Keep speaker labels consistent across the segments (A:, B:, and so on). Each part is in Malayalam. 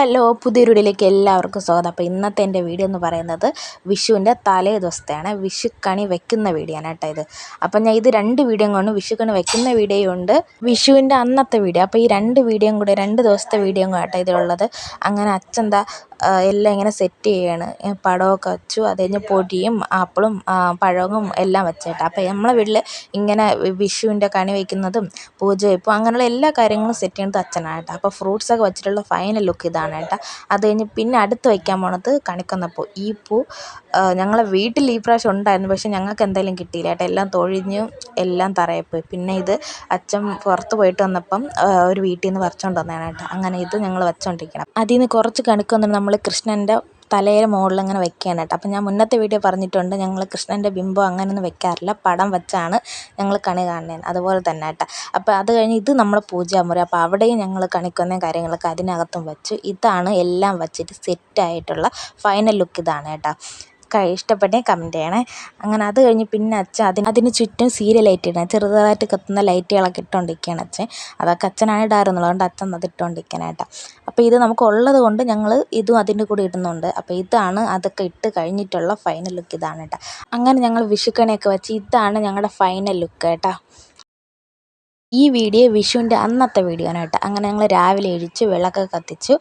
A: ഹലോ പുതിയ വീഡിയോയിലേക്ക് എല്ലാവർക്കും സ്വാഗതം. അപ്പോൾ ഇന്നത്തെ എന്റെ വീഡിയോ എന്ന് പറയുന്നത് വിഷുവിന്റെ തലേ ദിവസത്തെയാണ് വിഷുക്കണി വെക്കുന്ന വീഡിയോ ആണ് കേട്ടോ ഇത്. അപ്പം ഞാൻ ഇത് രണ്ട് വീഡിയോ കൊണ്ട് വിഷുക്കണി വെക്കുന്ന വീഡിയോ ഉണ്ട്. വിഷുവിന്റെ അന്നത്തെ വീഡിയോ. അപ്പോൾ ഈ രണ്ട് വീഡിയോയും കൂടെ രണ്ട് ദിവസത്തെ വീഡിയോ കേട്ടോ ഇതിലുള്ളത്. അങ്ങനെ അച്ഛൻ എന്താ എല്ലാം ഇങ്ങനെ സെറ്റ് ചെയ്യുകയാണ് പടമൊക്കെ വെച്ചു. അത് കഴിഞ്ഞ് പൊടിയും ആപ്പിളും പഴവും എല്ലാം വെച്ചേട്ടാ. അപ്പം നമ്മളെ വീട്ടിൽ ഇങ്ങനെ വിഷുവിന്റെ കണി വെക്കുന്നതും പൂജ വയ്പ്പും അങ്ങനെയുള്ള എല്ലാ കാര്യങ്ങളും സെറ്റ് ചെയ്യുന്നത് അച്ഛനാണ് കേട്ടോ അപ്പം ഫ്രൂട്ട്സൊക്കെ വെച്ചിട്ടുള്ള ഫൈനൽ ലുക്ക് ഇതാണ് കേട്ടോ അത് കഴിഞ്ഞ് പിന്നെ അടുത്ത് വയ്ക്കാൻ പോണത് കണിക്കൊന്നപ്പൂ. ഈ പൂ ഞങ്ങളെ വീട്ടിൽ ഈ പ്രാവശ്യം ഉണ്ടായിരുന്നു പക്ഷേ ഞങ്ങൾക്ക് എന്തായാലും കിട്ടിയില്ല. കേട്ടോ എല്ലാം തൊഴിഞ്ഞു എല്ലാം തറയിൽ പോയി പിന്നെ ഇത് അച്ഛൻ പുറത്ത് പോയിട്ട് വന്നപ്പം ഒരു വീട്ടിൽ നിന്ന് പറിച്ചുകൊണ്ട് വന്നതാണ് കേട്ടോ അങ്ങനെ ഇത് ഞങ്ങൾ വെച്ചുകൊണ്ടിരിക്കണം അതിൽ നിന്ന് കുറച്ച് കണക്ക് വന്നിട്ട് നമ്മൾ കൃഷ്ണന്റെ തലയുടെ മുകളിൽ അങ്ങനെ വെക്കുകയാണ് കേട്ടോ അപ്പം ഞാൻ മുന്നത്തെ വീഡിയോ പറഞ്ഞിട്ടുണ്ട് ഞങ്ങൾ കൃഷ്ണന്റെ ബിംബം അങ്ങനെയൊന്നും വെക്കാറില്ല. പടം വെച്ചാണ് ഞങ്ങൾ കണി കാണുന്നത്. അതുപോലെ തന്നെ കേട്ടോ അപ്പോൾ അത് കഴിഞ്ഞ് ഇത് നമ്മളെ പൂജാമുറി. അപ്പോൾ അവിടെയും ഞങ്ങൾ കണിക്കുന്ന കാര്യങ്ങളൊക്കെ അതിനകത്തും വെച്ചു. ഇതാണ് എല്ലാം വെച്ചിട്ട് സെറ്റായിട്ടുള്ള ഫൈനൽ ലുക്ക് ഇതാണ് കേട്ടോ ഇഷ്ടപ്പെട്ടെങ്കിൽ കമന്റ് ചെയ്യണേ അങ്ങനെ അത് കഴിഞ്ഞ് പിന്നെ അച്ഛൻ അതിന് അതിന് ചുറ്റും സീരിയൽ ലൈറ്റ് ഇടണം ചെറുതായിട്ട് കത്തുന്ന ലൈറ്റുകളൊക്കെ ഇട്ടുകൊണ്ടിരിക്കുകയാണ് അച്ഛൻ. അതൊക്കെ അച്ഛനാണ് ഇടാറുന്നുള്ളത് അതുകൊണ്ട് അച്ഛൻ അത് ഇട്ടുകൊണ്ടിരിക്കാനായിട്ടാണ് അപ്പോൾ ഇത് നമുക്ക് ഉള്ളത് കൊണ്ട് ഞങ്ങൾ ഇതും അതിന്റെ കൂടെ ഇടുന്നുണ്ട്. അപ്പോൾ ഇതാണ് അതൊക്കെ ഇട്ട് കഴിഞ്ഞിട്ടുള്ള ഫൈനൽ ലുക്ക് ഇതാണ് കേട്ടോ അങ്ങനെ ഞങ്ങൾ വിഷുക്കണിയൊക്കെ വെച്ച് ഇതാണ് ഞങ്ങളുടെ ഫൈനൽ ലുക്ക് കേട്ടോ ഈ വീഡിയോ വിഷുവിന്റെ അന്നത്തെ വീഡിയോ ആണ് കേട്ടോ അങ്ങനെ ഞങ്ങൾ രാവിലെ എഴിച്ച് വിളക്കൊക്കെ കത്തിച്ചു.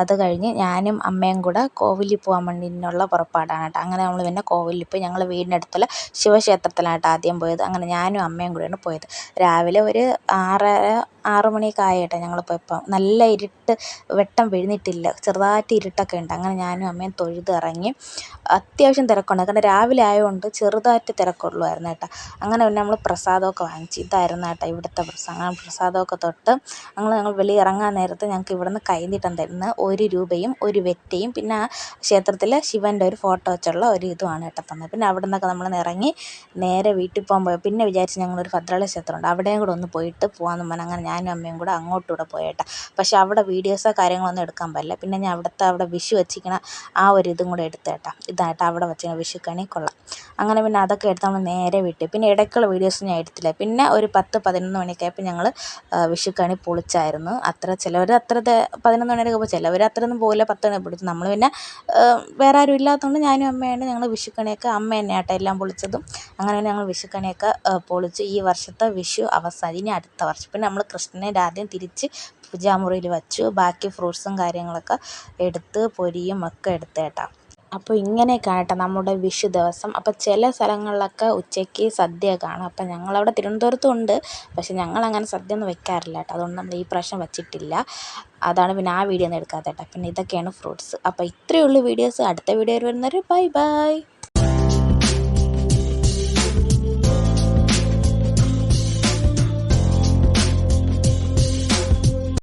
A: അത് കഴിഞ്ഞ് ഞാനും അമ്മയും കൂടെ കോവിലിൽ പോകാൻ വേണ്ടിയുള്ള പുറപ്പാടാണ് കേട്ടോ. അങ്ങനെ നമ്മൾ പിന്നെ കോവിലിൽ പോയി ഞങ്ങൾ വീടിനടുത്തുള്ള ശിവക്ഷേത്രത്തിലാണ് കേട്ടോ ആദ്യം പോയത്. അങ്ങനെ ഞാനും അമ്മയും കൂടെയാണ് പോയത്. രാവിലെ ഒരു ആറര ആറ് മണിയൊക്കെ ആയി കേട്ടോ ഞങ്ങൾ പോയപ്പോൾ നല്ല ഇരുട്ട് വെട്ടം വീഴ്ന്നിട്ടില്ല. ചെറുതായിട്ട് ഇരുട്ടൊക്കെ ഉണ്ട്. അങ്ങനെ ഞാനും അമ്മയും തൊഴുത് ഇറങ്ങി. അത്യാവശ്യം തിരക്കുണ്ട്. കാരണം രാവിലെ ആയതുകൊണ്ട് ചെറുതായിട്ട് തിരക്കുള്ളായിരുന്നു കേട്ടോ. അങ്ങനെ പിന്നെ നമ്മൾ പ്രസാദമൊക്കെ വാങ്ങിച്ചു. ഇതായിരുന്നു കേട്ടോ ഇവിടുത്തെ പ്രസാദം അങ്ങനെ പ്രസാദമൊക്കെ തൊട്ട്. ഞങ്ങൾ ഞങ്ങൾ വെളിയിൽ ഇറങ്ങാൻ നേരത്ത് ഞങ്ങൾക്ക് ഇവിടെ നിന്ന് കൈനീട്ടം തരുന്നത് ഒരു രൂപയും ഒരു വെറ്റയും പിന്നെ ആ ക്ഷേത്രത്തിൽ ശിവന്റെ ഒരു ഫോട്ടോ വെച്ചുള്ള ഒരു ഇതുമാണ് കേട്ടോ തന്നത്. പിന്നെ അവിടെ നിന്നൊക്കെ നമ്മൾ ഇറങ്ങി നേരെ വീട്ടിൽ പോകാൻ പോയി. പിന്നെ വിചാരിച്ച് ഞങ്ങളൊരു ഭദ്രകാളി ക്ഷേത്രമുണ്ട്. അവിടെയും കൂടെ ഒന്ന് പോയിട്ട് പോകാമെന്ന് പറഞ്ഞാൽ അങ്ങനെ ഞാനും അമ്മയും കൂടെ അങ്ങോട്ടൂടെ പോയേട്ടാ പക്ഷേ അവിടെ വീഡിയോസോ കാര്യങ്ങളൊന്നും എടുക്കാൻ പറ്റില്ല. പിന്നെ ഞാൻ അവിടുത്തെ അവിടെ വിഷു വച്ചിരിക്കണ ആ ഒരു ഇതും കൂടെ എടുത്തേട്ടാ ഇതായിട്ട് അവിടെ വിഷു വിഷുക്കണി കൊള്ളാം. അങ്ങനെ പിന്നെ അതൊക്കെ എടുത്ത് നമ്മൾ നേരെ വിട്ടു പിന്നെ ഇടയ്ക്കുള്ള വീഡിയോസ് ഞാൻ എടുത്തില്ല. പിന്നെ ഒരു പത്ത് പതിനൊന്ന് മണിയൊക്കെ ആയപ്പോൾ ഞങ്ങൾ വിഷുക്കണി പൊളിച്ചായിരുന്നു. അത്ര ചിലവർ അത്ര പതിനൊന്ന് മണിയൊക്കെ ചിലവർ അത്രയൊന്നും പോകില്ല പത്ത് മണി പൊളിച്ചു നമ്മൾ പിന്നെ വേറെ ആരും ഇല്ലാത്തതുകൊണ്ട് ഞാനും അമ്മയാണ് ഞങ്ങൾ വിഷുക്കണിയൊക്കെ അമ്മ തന്നെയാട്ടോ എല്ലാം പൊളിച്ചതും അങ്ങനെ ഞങ്ങൾ വിഷുക്കണിയൊക്കെ പൊളിച്ച് ഈ വർഷത്തെ വിഷു അവസാനം ഇനി അടുത്ത വർഷം. പിന്നെ നമ്മൾ കൃഷ്ണനെ ആദ്യം തിരിച്ച് പൂജാമുറിയിൽ വച്ചു. ബാക്കി ഫ്രൂട്ട്സും കാര്യങ്ങളൊക്കെ എടുത്ത് പൊരിയും ഒക്കെ എടുത്ത് കേട്ടോ അപ്പോൾ ഇങ്ങനെയൊക്കെയാണ് കേട്ടോ നമ്മുടെ വിഷു ദിവസം. അപ്പോൾ ചില സ്ഥലങ്ങളിലൊക്കെ ഉച്ചയ്ക്ക് സദ്യ കാണും. അപ്പോൾ ഞങ്ങളവിടെ തിരുവനന്തപുരത്തും ഉണ്ട് പക്ഷേ ഞങ്ങളങ്ങനെ സദ്യ ഒന്നും വെക്കാറില്ല കേട്ടോ. അതുകൊണ്ട് നമ്മൾ ഈ പ്രാവശ്യം വെച്ചിട്ടില്ല. അതാണ് പിന്നെ ആ വീഡിയോ ഒന്നും എടുക്കാത്തത് കേട്ടോ. പിന്നെ ഇതൊക്കെയാണ് ഫ്രൂട്ട്സ്. അപ്പോൾ ഇത്രയേ ഉള്ളൂ വീഡിയോസ്. അടുത്ത വീഡിയോയിൽ വരുന്നവരെ ബൈ ബൈ.